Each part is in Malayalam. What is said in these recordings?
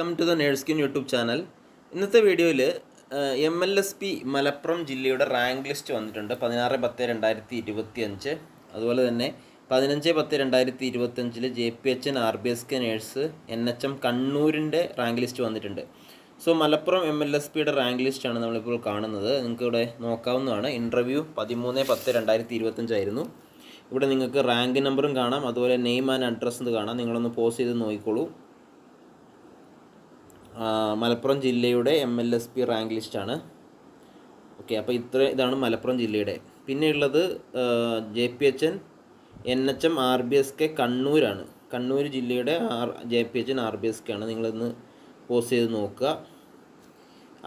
വെൽക്കം ടു ദ നേഴ്സ്കിൻ യൂട്യൂബ് ചാനൽ. ഇന്നത്തെ വീഡിയോയിൽ M L S P Malappuram ജില്ലയുടെ റാങ്ക് ലിസ്റ്റ് വന്നിട്ടുണ്ട്. പതിനാറ് പത്ത് രണ്ടായിരത്തി ഇരുപത്തി അഞ്ച് അതുപോലെ തന്നെ പതിനഞ്ച് പത്ത് രണ്ടായിരത്തി ഇരുപത്തഞ്ചിൽ J P H N R B S K nurse N H M കണ്ണൂരിന്റെ rank list വന്നിട്ടുണ്ട്. So Malappuram M L S പിയുടെ റാങ്ക് ലിസ്റ്റാണ് നമ്മളിപ്പോൾ കാണുന്നത്. നിങ്ങൾക്ക് ഇവിടെ നോക്കാവുന്നതാണ്. ഇന്റർവ്യൂ പതിമൂന്ന് പത്ത് രണ്ടായിരത്തി ഇരുപത്തഞ്ചായിരുന്നു ഇവിടെ നിങ്ങൾക്ക് റാങ്ക് നമ്പറും കാണാം. അതുപോലെ നെയിം ആൻഡ് അഡ്രസ്സ് കാണാം. നിങ്ങളൊന്ന് പോസ് ചെയ്ത് നോക്കിക്കോളൂ. മലപ്പുറം ജില്ലയുടെ M L S P rank ലിസ്റ്റാണ് ഓക്കെ അപ്പോൾ ഇത്ര ഇതാണ് മലപ്പുറം ജില്ലയുടെ. പിന്നെയുള്ളത് J P H N N H M R B S K കണ്ണൂരാണ്. കണ്ണൂർ ജില്ലയുടെ R J P H N R B S K ആണ്. നിങ്ങളിന്ന് പോസ്റ്റ് ചെയ്ത് നോക്കുക.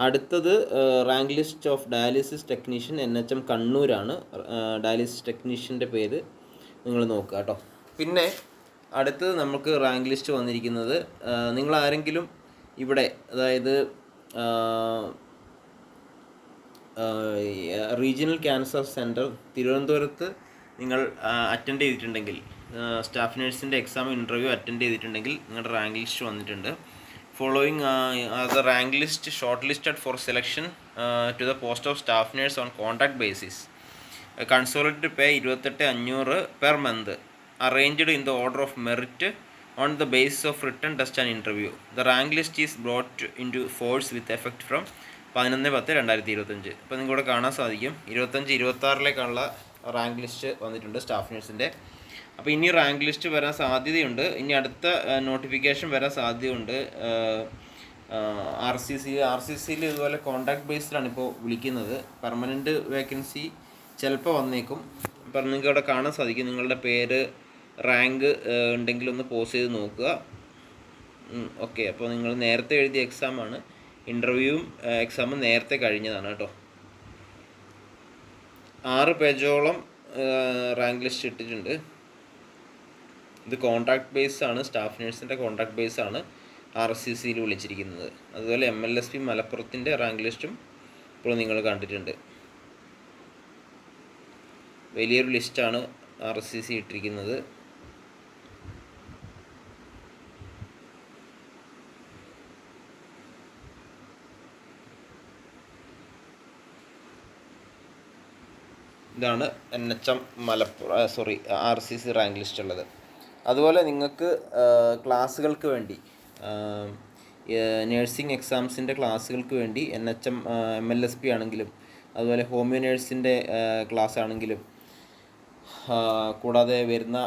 അടുത്തത് rank list of dialysis technician N H M കണ്ണൂരാണ്. ഡയാലിസിസ് ടെക്നീഷ്യന്റെ പേര് നിങ്ങൾ നോക്കുക കേട്ടോ. പിന്നെ അടുത്തത് നമുക്ക് റാങ്ക് ലിസ്റ്റ് വന്നിരിക്കുന്നത് നിങ്ങൾ ആരെങ്കിലും ഇവിടെ അതായത് റീജിയണൽ ക്യാൻസർ സെന്റർ തിരുവനന്തപുരത്ത് നിങ്ങൾ അറ്റൻഡ് ചെയ്തിട്ടുണ്ടെങ്കിൽ സ്റ്റാഫ് നേഴ്സിന്റെ എക്സാം ഇന്റർവ്യൂ അറ്റൻഡ് ചെയ്തിട്ടുണ്ടെങ്കിൽ നിങ്ങളുടെ റാങ്ക് ലിസ്റ്റ് വന്നിട്ടുണ്ട്. Following the rank list short listed for selection to the post of staff nurse on contract basis consolidated pay ഇരുപത്തെട്ട് അഞ്ഞൂറ് per month arranged in the order of merit on the basis of written test and interview. The rank list is brought into force with effect from പതിനൊന്ന് പത്ത് രണ്ടായിരത്തി ഇരുപത്തഞ്ച്. ഇപ്പോൾ നിങ്ങൾക്ക് ഇവിടെ കാണാൻ സാധിക്കും. ഇരുപത്തഞ്ച് ഇരുപത്താറിലേക്കുള്ള റാങ്ക് ലിസ്റ്റ് വന്നിട്ടുണ്ട് സ്റ്റാഫ് നഴ്സിന്റെ അപ്പോൾ ഇനി റാങ്ക് ലിസ്റ്റ് വരാൻ സാധ്യതയുണ്ട്. ഇനി അടുത്ത നോട്ടിഫിക്കേഷൻ വരാൻ സാധ്യതയുണ്ട്. R C C R C സിയിൽ ഇതുപോലെ കോൺട്രാക്ട് ബേസിലാണ് ഇപ്പോൾ വിളിക്കുന്നത്. പെർമനന്റ് വേക്കൻസി ചിലപ്പോൾ വന്നേക്കും. അപ്പം നിങ്ങൾക്ക് ഇവിടെ കാണാൻ സാധിക്കും. നിങ്ങളുടെ പേര് റാങ്ക് ഉണ്ടെങ്കിൽ ഒന്ന് പോസ് ചെയ്ത് നോക്കുക. ഓക്കെ. അപ്പോൾ നിങ്ങൾ നേരത്തെ എഴുതിയ എക്സാമാണ് ഇന്റർവ്യൂവും എക്സാമും നേരത്തെ കഴിഞ്ഞതാണ് കേട്ടോ. ആറ് പേജോളം റാങ്ക് ലിസ്റ്റ് ഇട്ടിട്ടുണ്ട്. ഇത് കോൺട്രാക്ട് ബേസ് ആണ്. സ്റ്റാഫ് നേഴ്സിന്റെ കോൺട്രാക്ട് ബേസ് ആണ് ആർ സി സിയിൽ വിളിച്ചിരിക്കുന്നത്. അതുപോലെ എം എൽ എസ് പി മലപ്പുറത്തിന്റെ റാങ്ക് ലിസ്റ്റും ഇപ്പോൾ നിങ്ങൾ കണ്ടിട്ടുണ്ട്. വലിയൊരു ലിസ്റ്റാണ് ആർ സി സി ഇട്ടിരിക്കുന്നത്. ഇതാണ് N H M Malappuram sorry R C C rank list ഉള്ളത്. അതുപോലെ നിങ്ങൾക്ക് ക്ലാസ്സുകൾക്ക് വേണ്ടി നേഴ്സിംഗ് എക്സാംസിന്റെ ക്ലാസ്സുകൾക്ക് വേണ്ടി N H M M L S P ആണെങ്കിലും അതുപോലെ ഹോമിയോ നേഴ്സിന്റെ ക്ലാസ് ആണെങ്കിലും കൂടാതെ വരുന്ന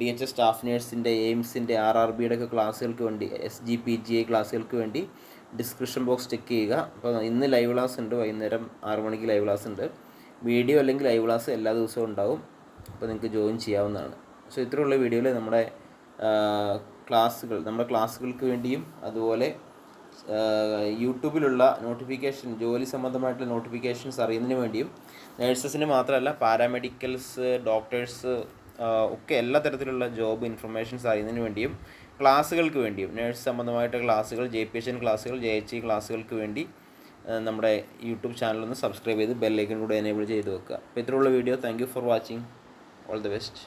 ഡി എച്ച് എസ് സ്റ്റാഫ് നേഴ്സിന്റെ എയിംസിന്റെ ആർ ആർ ബിയുടെ ഒക്കെ ക്ലാസ്സുകൾക്ക് വേണ്ടി S G P G I ക്ലാസ്സുകൾക്ക് വേണ്ടി ഡിസ്ക്രിപ്ഷൻ ബോക്സ് ചെക്ക് ചെയ്യുക. അപ്പോൾ ഇന്ന് ലൈവ് ക്ലാസ് ഉണ്ട് വൈകുന്നേരം ആറ് മണിക്ക് ലൈവ് ക്ലാസ് ഉണ്ട് വീഡിയോ അല്ലെങ്കിൽ ലൈവ് ക്ലാസ് എല്ലാ ദിവസവും ഉണ്ടാവും. അപ്പോൾ നിങ്ങൾക്ക് ജോയിൻ ചെയ്യാവുന്നതാണ്. സോ ഇത്രയുള്ള വീഡിയോയിൽ നമ്മുടെ ക്ലാസ്സുകൾ നമ്മുടെ ക്ലാസ്സുകൾക്ക് വേണ്ടിയും അതുപോലെ യൂട്യൂബിലുള്ള നോട്ടിഫിക്കേഷൻ ജോലി സംബന്ധമായിട്ടുള്ള നോട്ടിഫിക്കേഷൻസ് അറിയുന്നതിന് വേണ്ടിയും നേഴ്സസിന് മാത്രമല്ല പാരാമെഡിക്കൽസ് ഡോക്ടേഴ്സ് ഒക്കെ എല്ലാ തരത്തിലുള്ള ജോബ് ഇൻഫർമേഷൻസ് അറിയുന്നതിന് വേണ്ടിയും ക്ലാസ്സുകൾക്ക് വേണ്ടിയും നേഴ്സ് സംബന്ധമായിട്ട് ക്ലാസ്സുകൾ ജെ പി എച്ച് എൻ ക്ലാസ്സുകൾ ജെ എച്ച് ഇ ക്ലാസ്സുകൾക്ക് വേണ്ടി നമ്മുടെ യൂട്യൂബ് ചാനലൊന്ന് സബ്സ്ക്രൈബ് ചെയ്ത് ബെല്ലൈക്കൻ കൂടെ എനേബിൾ ചെയ്ത് വെക്കുക. അപ്പോൾ ഇത്രയുള്ള video. Thank for watching all the best